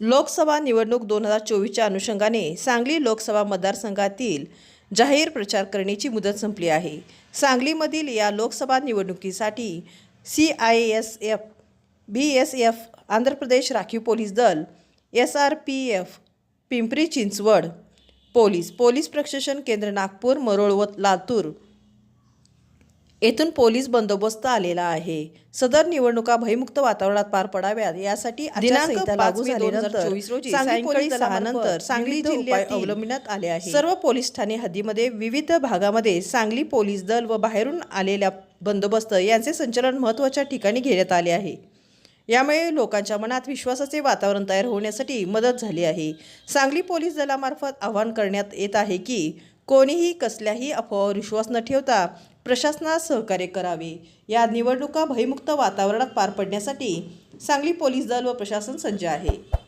लोकसभा निवडणूक दोन हजार चोवीसच्या अनुषंगाने सांगली लोकसभा मतदारसंघातील जाहीर प्रचार करण्याची मुदत संपली आहे. सांगलीमधील या लोकसभा निवडणुकीसाठी C I S F B S F Andhra Pradesh राखीव पोलीस दल S R P F Pimpri Chinchwad police police प्रशिक्षण केंद्र नागपूर मरोळ व लातूर येथून पोलीस बंदोबस्त आलेला आहे. सदर निवडणुका भयमुक्त वातावरणात पार पडाव्यात यासाठी दिनांक लागू झाल्यानंतर रोजी सांगली पोलीस दलानंतर सांगली जिल्ह्यात अवलंबण्यात आले आहे सर्व पोलीस ठाणे हद्दीमध्ये विविध भागामध्ये सांगली पोलीस दल व बाहेरून आलेल्या बंदोबस्त यांचे संचलन महत्त्वाच्या ठिकाणी घेण्यात आले आहे. यामुळे लोकांच्या मनात विश्वासाचे वातावरण तयार होण्यासाठी मदत झाली आहे. सांगली पोलीस दलामार्फत आवाहन करण्यात येत आहे की कोणीही कसल्याही अफवावर विश्वास न ठेवता प्रशासनास सहकार्य करावे. या निवडणुका भयमुक्त वातावरणात पार पडण्यासाठी सांगली पोलीस दल व प्रशासन सज्ज आहे.